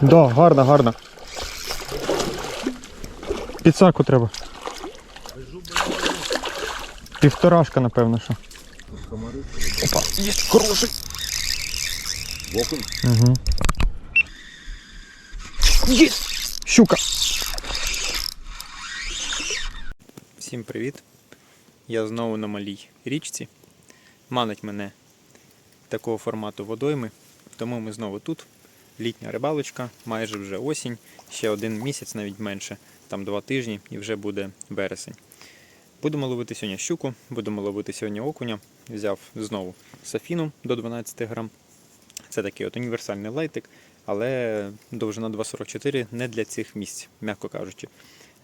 Да, гарно, гарно. Підсаку треба. Півторашка, напевно, що. Опа, є хороший. Окунь. Угу. Є! Щука! Всім привіт! Я знову на малій річці. Манить мене такого формату водойми, тому ми знову тут. Літня рибалочка, майже вже осінь, ще один місяць, навіть менше, там два тижні і вже буде вересень. Будемо ловити сьогодні щуку, будемо ловити сьогодні окуня. Взяв знову сафіну до 12 грам. Це такий от універсальний лайтик, але довжина 2,44 не для цих місць, м'яко кажучи.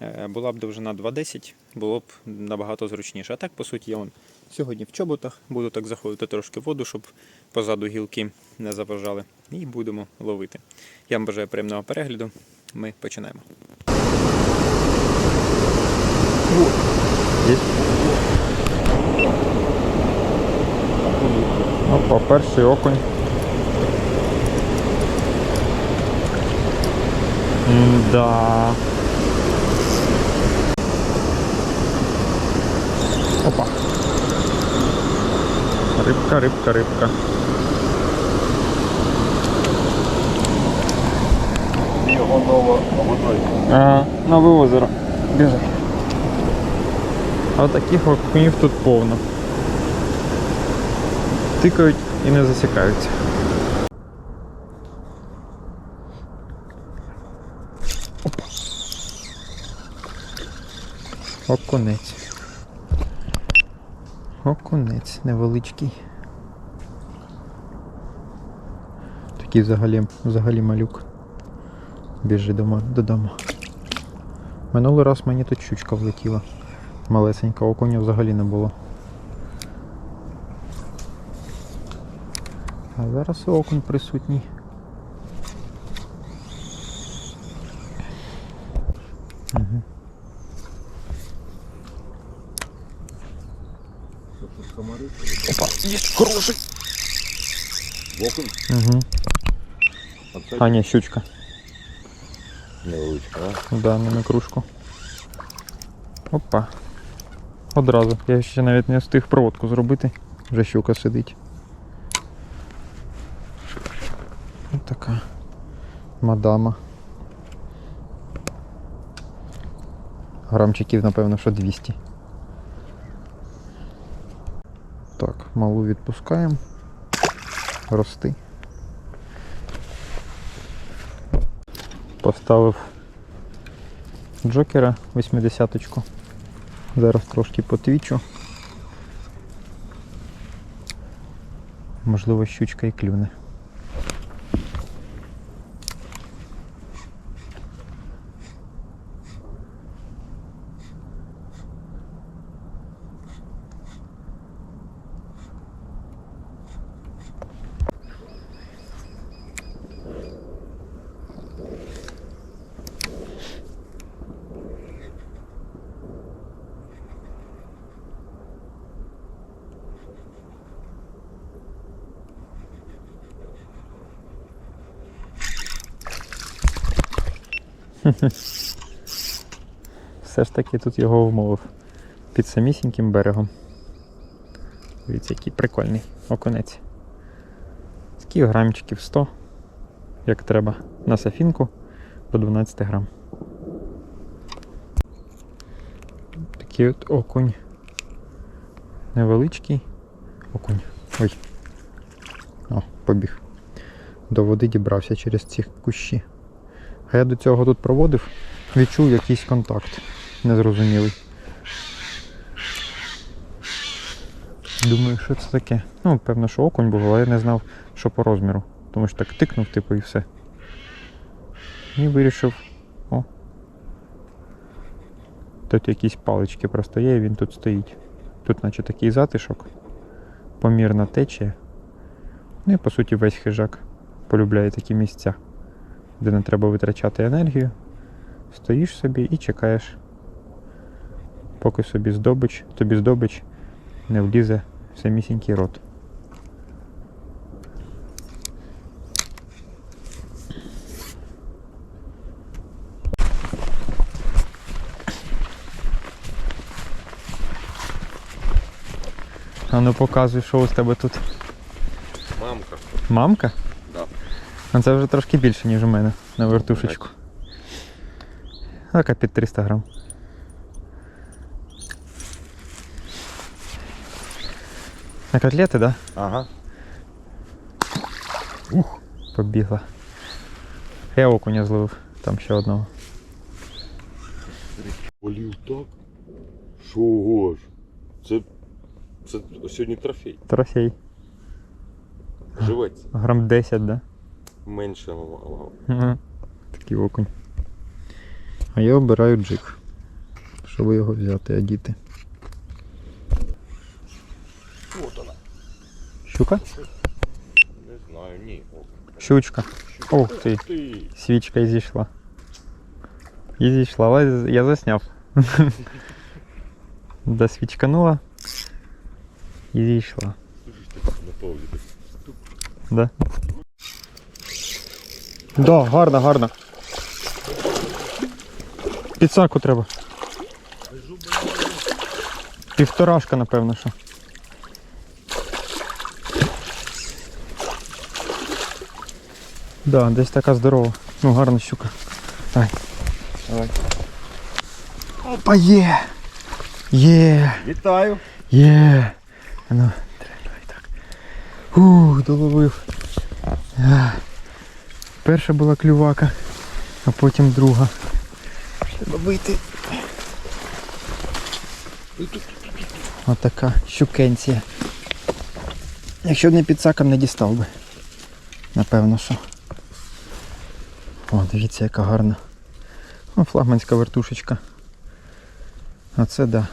Е, Була б довжина 2,10, було б набагато зручніше. А так, по суті, я вон сьогодні в чоботах буду так заходити трошки воду, щоб позаду гілки не заважали. І будемо ловити. Я вам бажаю приємного перегляду. Ми починаємо. Опа, перший окунь. Да. Опа. Рибка, рибка, рибка. Його нова водой. Ага, нове озеро. Біжи. А таких окунів тут повно. Тикають і не засікаються. Опа. Окунець. Окунець невеличкий. Такий взагалі, взагалі малюк. Біжи додому. Минулий раз мені тут щучка влетіла. Малесенька окуня взагалі не було. А зараз окунь присутній. Угу. Комари. Опа, є хороший. Окунь. Угу. А, ні, щучка. невеличка, а? Да, не на кружку. Опа. Одразу. Я ще навіть не встиг проводку зробити. Вже щука сидить. Ось така мадама. Грамчиків, напевно, що 200. Так, малу відпускаємо. Рости. Поставив Джокера 80-ку. Зараз трошки потвічу. Можливо, щучка і клюне. Все ж таки тут його вмовив під самісіньким берегом. Дивіться, який прикольний окунець. Скільки грамчиків 100, як треба, на сафінку по 12 грам. Такий от окунь. Невеличкий окунь. Ой. О, побіг. До води дібрався через ці кущі. А я до цього тут проводив, відчув якийсь контакт незрозумілий. Думаю, що це таке? Ну, певно, що окунь був, але я не знав, що по розміру. Тому що так тикнув, типу, і все. І вирішив. О. Тут якісь палички просто є, і він тут стоїть. Тут наче такий затишок, помірна течія. Ну і по суті весь хижак полюбляє такі місця де не треба витрачати енергію. Стоїш собі і чекаєш, поки собі здобич, тобі здобич не влізе в самісінький рот. А ну показуй, що у тебе тут. Мамка. Мамка? А це вже трошки більше, ніж у мене на вертушечку. Така під 300 грам. На котлети, так? Да? Ага. Побігла. Я окуня зловив, там ще одного. Полів так. Чого ж? Це, це сьогодні трофей. Трофей. Живець. Грам 10, да? Менше мало. Ага. Такий окунь. А я обираю джик. Щоб його взяти, одіти. От вона. Щука? Не знаю, ні. О, Щучка. Ух ти. ти. Свічка і зійшла. І зійшла, але я засняв. Да, свічканула. І зійшла. Да. Да, гарно, гарно. Підсаку треба. Півторашка, напевно, що. Да, десь така здорова. Ну, гарна щука. Давай. Давай. Опа, є! Є! Вітаю. Є! А Ну, давай так. Ух, доловив. Перша була клювака, а потім друга. Треба вийти. Отака щукенція. Якщо б не під саком не дістав би. Напевно, що. О, дивіться, яка гарна. О, флагманська вертушечка. А це да.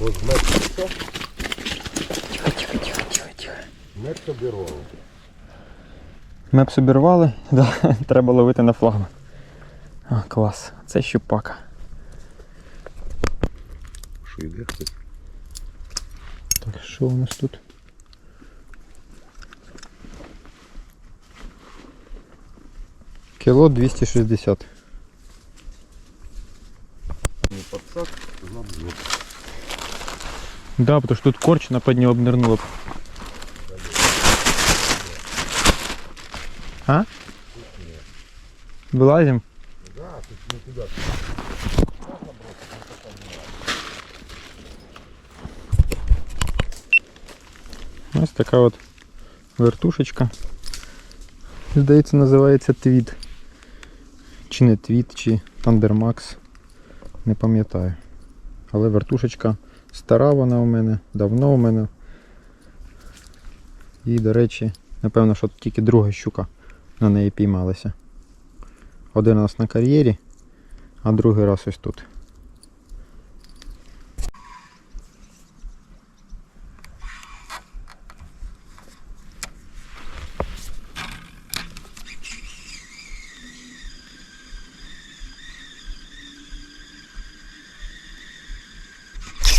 Ось. Тихо, тихо, тихо, тихо, тихо. Мед собірував. Мепс обірвали, да, треба ловити на флагман. А, клас. Це щупака. Що йде хтось? Так, що у нас тут? Кіло 260. Не подсак, забзор. Да, потому что тут корч на подне обнырнула. А? Вылазим? Да, тут не туди. Ось така от вертушечка. Здається, називається твіт. Чи не твіт, чи Тандермакс. Не пам'ятаю. Але вертушечка стара вона у мене, давно у мене. І, до речі, напевно, що тільки друга щука на неї піймалася. Один раз на кар'єрі, а другий раз ось тут.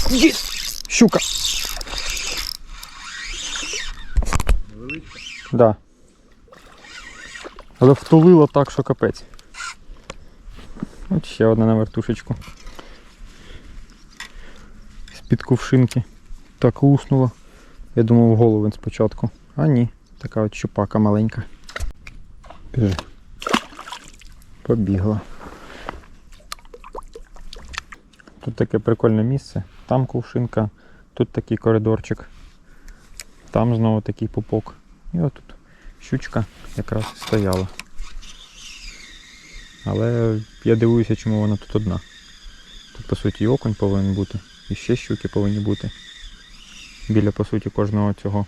Є! Щука! Невеличка. Да. Але втулило так, що капець. От ще одна на вертушечку. З-під кувшинки. Так луснуло. Я думав головин спочатку. А ні, така от щупака маленька. Біжи. Побігла. Тут таке прикольне місце. Там кувшинка, тут такий коридорчик. Там знову такий пупок. І отут щучка якраз стояла. Але я дивуюся, чому вона тут одна. Тут, по суті, і окунь повинен бути, і ще щуки повинні бути. Біля, по суті, кожного цього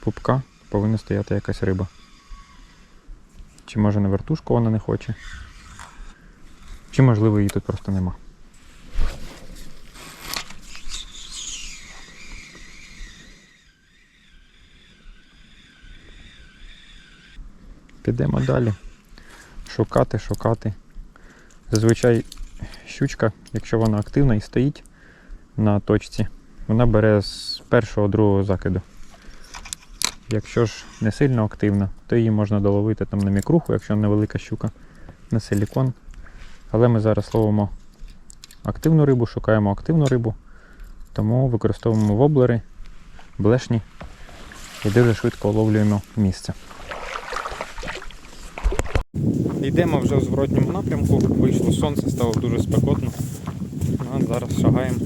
пупка повинна стояти якась риба. Чи може на вертушку вона не хоче? Чи можливо її тут просто нема. Підемо далі. Шукати, шукати. Зазвичай щучка, якщо вона активна і стоїть на точці, вона бере з першого другого закиду. Якщо ж не сильно активна, то її можна доловити там на мікруху, якщо невелика щука, на силікон. Але ми зараз ловимо активну рибу, шукаємо активну рибу, тому використовуємо воблери блешні і дуже швидко уловлюємо місце. Йдемо вже в зворотньому напрямку, вийшло сонце, стало дуже спекотно. Ну, а зараз шагаємо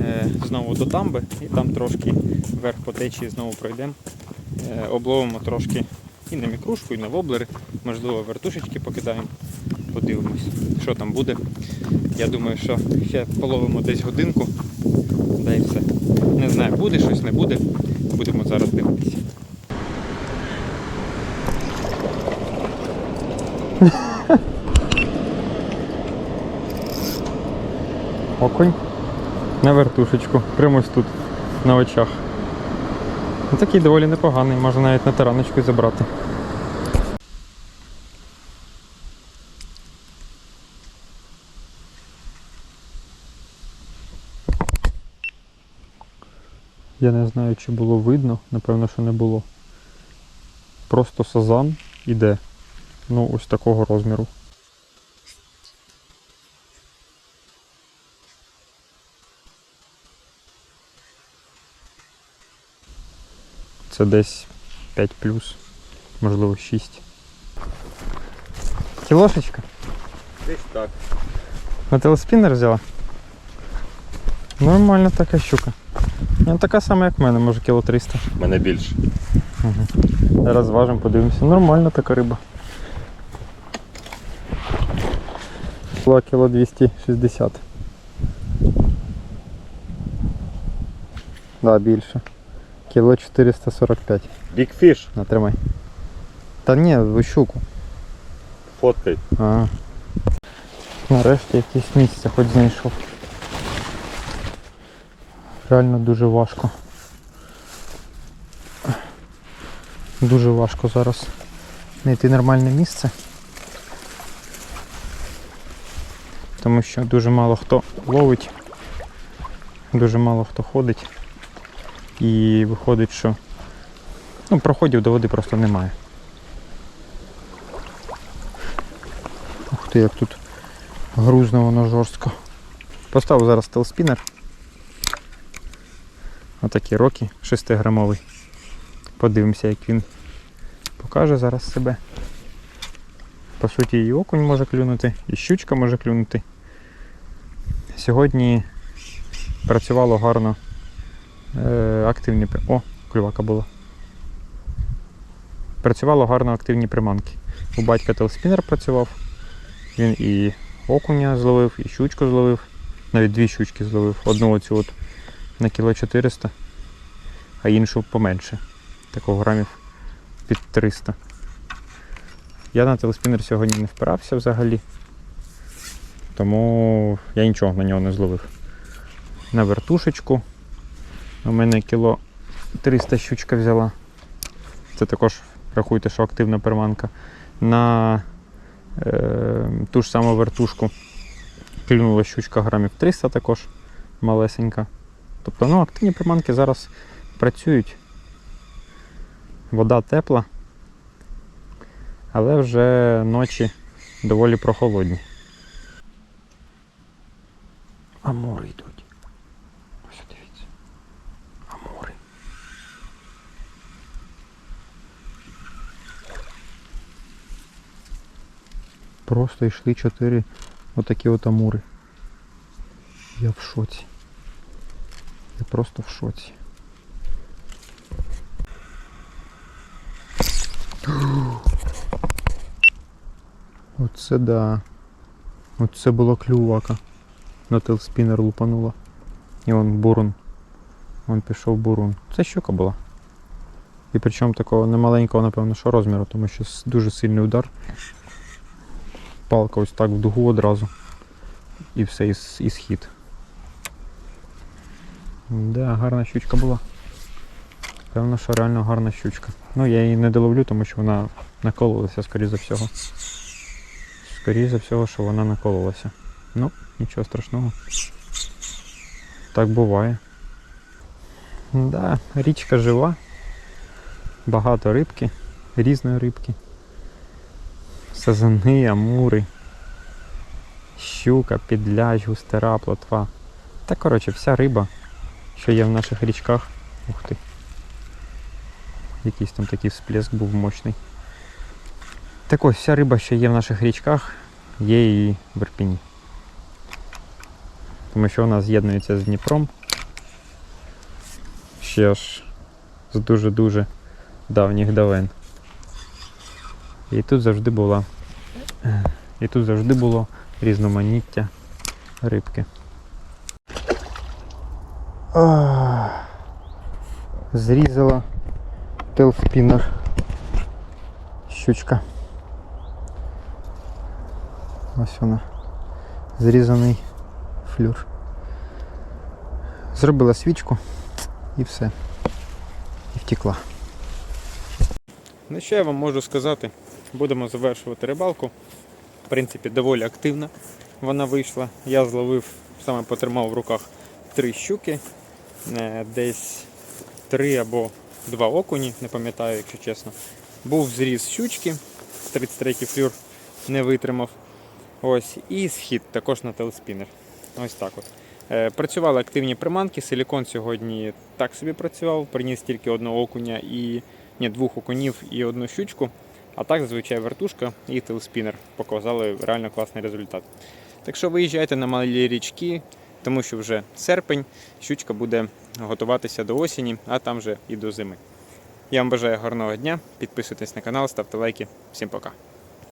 е, знову до тамби і там трошки вверх по течії знову пройдемо. Е, обловимо трошки і на мікрушку, і на воблери, можливо, вертушечки покидаємо. Подивимось, що там буде. Я думаю, що ще половимо десь годинку, да і все. Не знаю, буде щось, не буде. Будемо зараз дивитися. Окунь на вертушечку, прямо ось тут, на очах. Ну, такий доволі непоганий, можна навіть на тараночку забрати. Я не знаю, чи було видно, напевно, що не було. Просто сазан іде. Ну, ось такого розміру. Це десь 5 плюс, можливо 6. Кілошечка? Десь так. На телеспінер взяла? Нормальна така щука. Ну, така сама, як в мене, може кіло 300. Мене більше. Зараз зважимо, подивимося. Нормальна така риба. Була кіло 260. Да, більше. Кіло 445. Бікфіш. Натримай. Та ні, ви щуку. Фоткай. А. Нарешті якесь місце хоч знайшов. Реально дуже важко. Дуже важко зараз знайти нормальне місце. Тому що дуже мало хто ловить, дуже мало хто ходить. І виходить, що ну, проходів до води просто немає. Ух ти, як тут грузно воно жорстко. Поставив зараз телспінер. Отакий рокі 6-грамовий. Подивимося, як він покаже зараз себе. По суті, і окунь може клюнути, і щучка може клюнути. Сьогодні працювало гарно е, активні. О, клювака була. Працювало гарно активні приманки. У батька телспінер працював. Він і окуня зловив, і щучку зловив. Навіть дві щучки зловив. Одну оцю от на кіло 400, а іншу поменше. Такого грамів під 300. Я на телеспінер сьогодні не впирався взагалі. Тому я нічого на нього не зловив. На вертушечку. У мене кіло 300 щучка взяла. Це також рахуйте, що активна приманка. На е, ту ж саму вертушку клюнула щучка грамів 300 також малесенька. Тобто ну, активні приманки зараз працюють. Вода тепла, але вже ночі доволі прохолодні. Амури йдуть. Ось дивіться. Амури. Просто йшли чотири отакі от амури. Я в шоці. Я просто в шоці. Оце да. Оце була клювака. На телспінер лупанула. І он бурун. Вон пішов бурун. Це щука була. І причому такого немаленького, напевно, що розміру, тому що дуже сильний удар. Палка ось так в дугу одразу. І все, і, і схід. Да, гарна щучка була. Певно, що реально гарна щучка. Ну, я її не доловлю, тому що вона накололася, скоріше за всього. Скоріше за всього, що вона накололася. Ну, нічого страшного. Так буває. Да, річка жива. Багато рибки, різної рибки. Сазани, амури, щука, підляж, густера, плотва. Та коротше, вся риба, що є в наших річках. Ух ти. якийсь там такий всплеск був мощний. Так ось, вся риба, що є в наших річках, є і в Ірпіні. Тому що вона з'єднується з Дніпром. Ще ж з дуже-дуже давніх давен. І тут завжди була. І тут завжди було різноманіття рибки. Зрізала телспінер. Щучка. Ось вона. Зрізаний флюр. Зробила свічку і все. І втекла. Ну що я вам можу сказати? Будемо завершувати рибалку. В принципі, доволі активна вона вийшла. Я зловив, саме потримав в руках три щуки, е, десь три або два окуні, не пам'ятаю, якщо чесно. Був зріз щучки, 33 флюр не витримав. Ось, і схід також на телеспінер. Ось так от. Е, Працювали активні приманки. Силікон сьогодні так собі працював, приніс тільки одного окуня і ні, двох окунів і одну щучку. А так, зазвичай вертушка і телеспінер показали реально класний результат. Так що виїжджайте на малі річки, тому що вже серпень, щучка буде готуватися до осені, а там вже і до зими. Я вам бажаю гарного дня, підписуйтесь на канал, ставте лайки. Всім пока.